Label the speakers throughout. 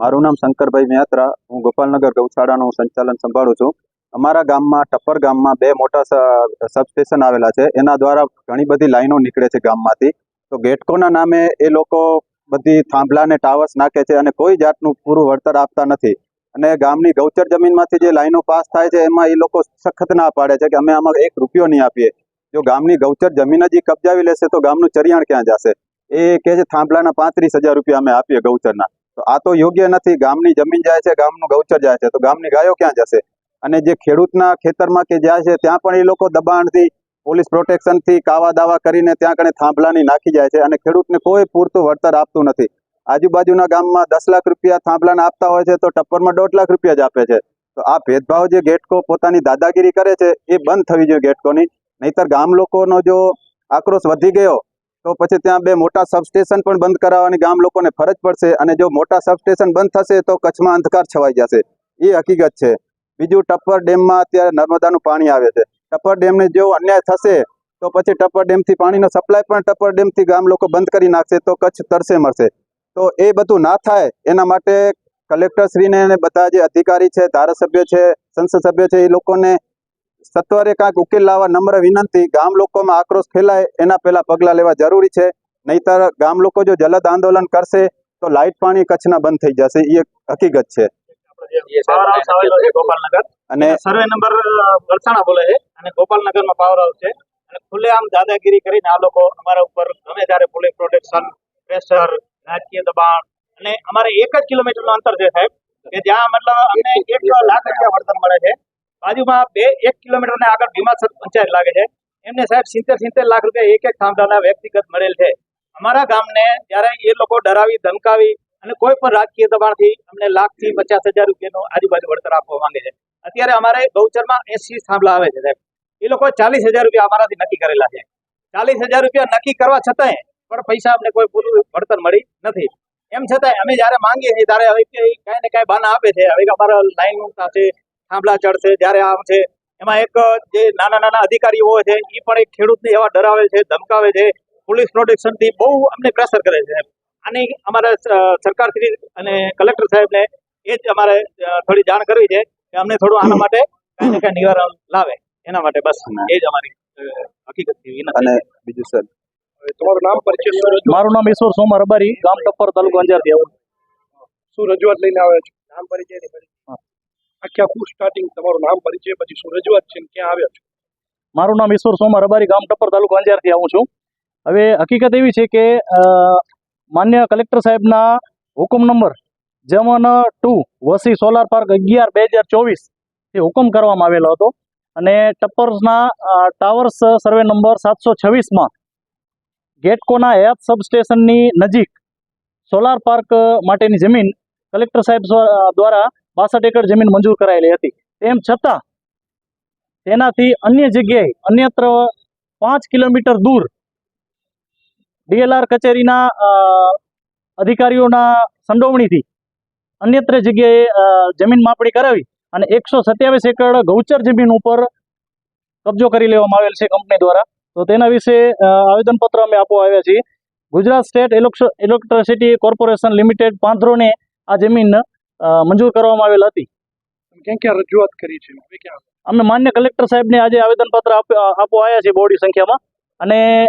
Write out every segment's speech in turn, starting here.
Speaker 1: મારું નામ શંકરભાઈ મેત્રા હું ગોપાલનગર ગૌશાળાનું સંચાલન સંભાળું છું. અમારા ગામમાં, ટપ્પર ગામમાં બે મોટા સબસ્ટેશન આવેલા છે. એના દ્વારા ઘણી બધી લાઈનો નીકળે છે ગામમાંથી. તો ગેટકોના નામે એ લોકો બધી થાંભલા ને ટાવર્સ નાખે છે અને કોઈ જાતનું પૂરું વળતર આપતા નથી. અને ગામની ગૌચર જમીનમાંથી જે લાઈનો પાસ થાય છે, એમાં એ લોકો સખત ના પાડે છે કે અમે આમાં એક રૂપિયો નહીં આપીએ. જો ગામની ગૌચર જમીન જ કબજાવી લેશે, તો ગામનું ચરિયાણ ક્યાં જશે? એ કહે છે, થાંભલાના પાંત્રીસ હજાર રૂપિયા અમે આપીએ ગૌચરના. તો આ તો યોગ્ય નથી. ગામની જમીન જાય છે, ગામનું ગૌચર જાય છે, તો ગામની ગાયો ક્યાં જશે? અને જે ખેડૂતના ખેતરમાં કે જાય છે, ત્યાં પણ એ લોકો દબાણથી, પોલીસ પ્રોટેક્શનથી કાવા દાવા કરીને ત્યાં કણે થાંભલાની નાખી જાય છે અને ખેડૂતને કોઈ પૂરતું વળતર આપતું નથી. આજુબાજુના ગામમાં દસ લાખ રૂપિયા થાંભલાને આપતા હોય છે, તો ટપ્પરમાં દોઢ લાખ રૂપિયા જ આપે છે. તો આ ભેદભાવ જે ગેટકો પોતાની દાદાગીરી કરે છે, એ બંધ થવી જોઈએ ગેટકોની. નહીતર ગામ લોકોનો જો આક્રોશ વધી ગયો, તો પછી ત્યાં બે મોટા સબસ્ટેશન પણ બંધ કરાવવાની ગામ લોકોને ફરજ પડશે અને જો મોટા સબસ્ટેશન બંધ થશે, તો કચ્છમાં અંધકાર છવાઈ જશે. એ હકીકત છે. બીજું ટપ્પર ડેમમાં અત્યારે નર્મદાનું પાણી આવે છે. ટપ્પર ડેમને જો અન્યાય થશે, તો પછી ટપ્પર ડેમથી પાણીનો સપ્લાય પણ ટપ્પર ડેમથી ગામ લોકો બંધ કરી નાખશે, તો કચ્છ તરસે મરશે. તો એ બધું ના થાય, એના માટે કલેક્ટરશ્રીને અને બધા જે અધિકારી છે, ધારાસભ્ય છે, સંસદ સભ્ય છે, એ લોકોને સત્વરે કાંઈક ઉકેલ લાવવા નમ્ર વિનંતી, ગામ લોકોમાં આક્રોશ ફેલાય, એના પહેલા પગલાં લેવા જરૂરી છે. નહીતર ગામ લોકો જો જલદ આંદોલન કરશે, તો લાઇટ પાણી કચ્છના બંધ થઈ જશે, એ હકીકત છે. અને
Speaker 2: સર્વે અને ખુલ્લેઆમ દાદાગીરી કરીને આ લોકો અમારા ઉપર ગમે ત્યારે પોલીસ પ્રોટેક્શન પ્રેશર રાજકીય દબાણ અને અમારે એક જ કિલોમીટરનું અંતર છે સાહેબ કે જ્યાં મતલબ અમને એક લાખ રૂપિયા વળતર મળે છે. બાજુમાં બે એક કિલોમીટર ને આગળ ભીમાસર પંચાયત લાગે છે. એમને સાહેબ સિત્તેર સિત્તેર લાખ રૂપિયા એક એક થાંભલાના વ્યક્તિગત મળેલ છે. અમારા ગામને જ્યારે એ લોકો ડરાવી ધમકાવી અને કોઈ પણ રાજકીય દબાણથી અમને લાખથી પચાસ હજાર રૂપિયાનું આજુબાજુ વળતર આપવા માંગે છે. અત્યારે અમારે ગૌચરમાં એસી થાંભલા આવે છે સાહેબ. એ લોકો ચાલીસ હજાર રૂપિયા અમારાથી નક્કી કરેલા છે. ચાલીસ હજાર રૂપિયા નક્કી કરવા છતાંય પણ પૈસા અમને કોઈ પૂરું વળતર મળી નથી. એમ છતાં અમે જ્યારે માંગીએ છીએ ત્યારે હવે કઈ ને કાંઈ બાના આપે છે. હવે અમારા લાઈન થશે થાંભલા ચડશે જ્યારે આમ છે એમાં એક જે નાના નાના અધિકારીઓ હોય છે એ પણ એક ખેડૂતને એવા ડરાવે છે ધમકાવે છે પોલીસ પ્રોટેક્શનથી બહુ અમને પ્રેશર કરે છે. આની અમારે સરકાર શ્રી અને કલેક્ટર સાહેબને એ જ અમારે થોડી જાણ કરવી છે કે અમને થોડું આના માટે કાંઈ ને કાંઈ નિવારણ લાવે. એના માટે બસ એ જ અમારી હકીકત
Speaker 1: અને બીજું સર
Speaker 3: તમારું નામ પરિચય
Speaker 4: મારું નામ ઈશ્વર સોમા રબારી ગામ ટપ્પર તાલુકો અંજારથી આવું
Speaker 3: શું રજૂઆત લઈને આવ્યા છો? નામ પરિચય ને પરિચય. આખે આખું સ્ટાર્ટિંગ તમારું નામ પરિચય પછી શું રજૂઆત છે ક્યાં આવ્યા છો?
Speaker 4: મારું નામ ઈશ્વર સોમા રબારી ગામ ટપ્પર તાલુકો અંજારથી આવું છું. હવે હકીકત એવી છે કે અ, માન્ય કલેક્ટર સાહેબના હુકમ નંબર જમન ટુ વસી સોલાર પાર્ક અગિયાર બે હજાર ચોવીસ એ હુકમ કરવામાં આવેલો હતો. અને ટપ્પર્સના ટાવર્સ સર્વે નંબર સાતસો છવ્વીસમાં ગેટકોના હેત સબસ્ટેશનની નજીક સોલાર પાર્ક માટેની જમીન કલેક્ટર સાહેબ દ્વારા બાસઠ એકર જમીન મંજૂર કરાયેલી હતી. તેમ છતાં તેનાથી અન્ય જગ્યાએ અન્યત્ર પાંચ કિલોમીટર દૂર ડીએલઆર કચેરીના અધિકારીઓના સંડોવણીથી અન્યત્ર જગ્યાએ જમીન માપણી કરાવી અને એકસો સત્યાવીસ એકર ગૌચર જમીન ઉપર કબજો કરી લેવામાં આવેલ છે કંપની દ્વારા. તો તેના વિશે આવેદનપત્ર અમે આપવા આવ્યા છીએ. Gujarat state electricity corporation limited પાંધરોને આ જમીન મંજૂર કરવામાં આવેલ હતી.
Speaker 3: ક્યાં ક્યાં રજૂઆત કરી છે?
Speaker 4: અમે માન્ય કલેક્ટર સાહેબને આજે આવેદનપત્ર આપ- આપવા આવ્યા છીએ બહોળી સંખ્યામાં. અને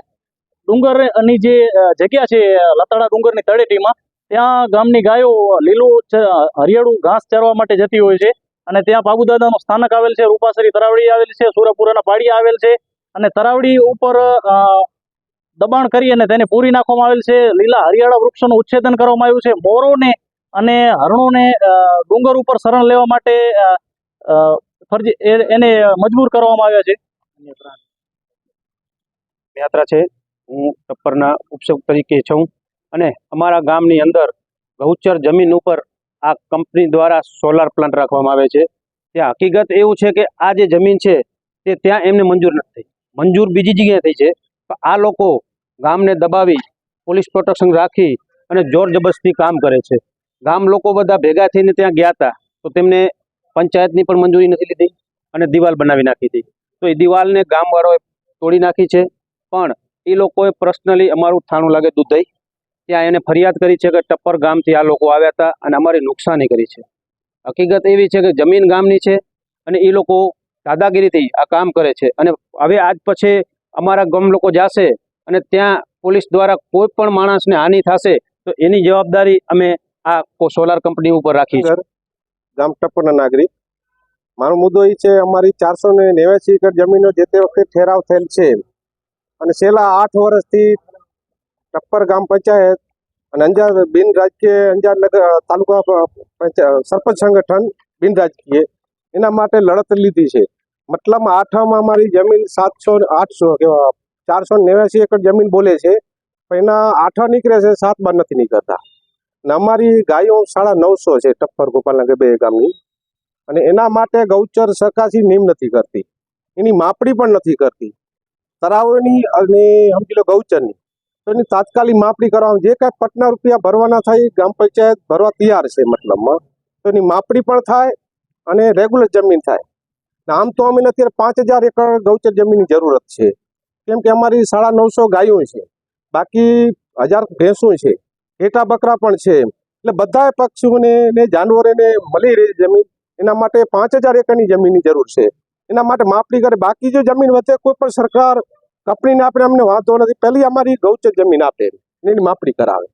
Speaker 4: ડુંગરની જે જગ્યા છે લતાડા ડુંગરની તળેટીમાં ત્યાં ગામની ગાયો લીલું હરિયાળું ઘાસ ચરવા માટે જતી હોય છે. અને ત્યાં બાબુદાદાનું સ્થાનક આવેલ છે રૂપાસરી તરાવડી આવેલ છે સુરપુરાના પાડી આવેલ છે. અને તરાવડી ઉપર દબાણ કરી અને તેને પૂરી નાખવામાં આવેલ છે. લીલા હરિયાળા વૃક્ષોનું ઉચ્છેદન કરવામાં આવ્યું છે. મોરોને અને હરણોને ડુંગર ઉપર શરણ લેવા માટે ફરજી એને મજબૂર કરવામાં આવ્યા છે.
Speaker 5: યાત્રા છે. હું ટપ્પરના ઉપસક તરીકે છું અને અમારા ગામની અંદર ગૌચર જમીન ઉપર આ કંપની દ્વારા સોલાર પ્લાન્ટ રાખવામાં આવે છે. ત્યાં હકીકત એવું છે કે આ જે જમીન છે તે ત્યાં એમને મંજૂર નથી મંજૂર બીજી જગ્યાએ થઈ છે. આ લોકો ગામને દબાવી, પોલીસ પ્રોટેક્શન રાખી અને જોર જબરસ્તી કામ કરે છે. ગામ લોકો બધા ભેગા થઈને ત્યાં ગયા હતા. તો તેમને પંચાયતની પણ મંજૂરી નથી લીધી અને દિવાલ બનાવી નાખી હતી. તો એ દિવાલને ગામવાળાઓએ તોડી નાખી છે. પણ એ લોકોએ પર્સનલી અમારું થાણું લાગે દુધઈ. ત્યાં એને ફરિયાદ કરી છે કે ટપ્પર ગામથી આ લોકો આવ્યા હતા અને અમારી નુકસાની કરી છે. હકીકત એવી છે કે જમીન ગામની છે અને એ લોકો દાદાગીરીથી આ કામ કરે છે. અને હવે આજ પછી અમારા ગામ લોકો જાશે અને ત્યાં પોલીસ દ્વારા કોઈ પણ માણસને હાનિ થશે તો એની જવાબદારી અમે આ સોલાર કંપની ઉપર રાખી છે
Speaker 6: ગામ ટપ્પરના નાગરિક. મારો મુદ્દો એ છે અમારી ચારસો ને નેવ્યાસી એકર જમીનો જે તે વખતે ઠેરાવ થયેલ છે. અને છેલ્લા આઠ વર્ષથી ટપ્પર ગામ પંચાયત અને અંજાર બિન રાજકીય અંજાર નગર તાલુકા સરપંચ સંગઠન બિન રાજકીય એના માટે લડત લીધી છે. મતલબ આઠમાં અમારી જમીન સાતસો આઠસો ચારસો નેવ્યાસી એકર જમીન બોલે છે. પણ એના આઠ નીકળે છે, સાત બાર નથી નીકળતા. ને અમારી ગાયો સાડા નવસો છે ટપ્પર ગોપાલનગર બે ગામની. અને એના માટે ગૌચર સરકારથી નિમ નથી કરતી. એની માપણી પણ નથી કરતી. તરાવોની અને સમજી લો ગૌચરની. તો એની તાત્કાલિક માપણી કરવાનું, જે કાંઈ પટના રૂપિયા ભરવાના થાય ગ્રામ પંચાયત ભરવા તૈયાર છે મતલબમાં. તો એની માપણી પણ થાય અને રેગ્યુલર જમીન થાય. આમ તો અમને અત્યારે પાંચ હજાર એકર ગૌચર જમીનની જરૂરત છે. કેમ કે અમારી સાડા નવસો ગાયો છે. બાકી હજાર ભેંસો છે. ઘેટા બકરા પણ છે એટલે બધા પક્ષીઓને ને જાનવરોને મળી રહે જમીન. એના માટે પાંચ હજાર એકરની જમીનની જરૂર છે. એના માટે માપણી કરે. બાકી જો જમીન વધે, કોઈ પણ સરકાર કંપનીને આપણે અમને વાંધો નથી. પહેલી અમારી ગૌચર જમીન આપે. એની માપણી કરાવે.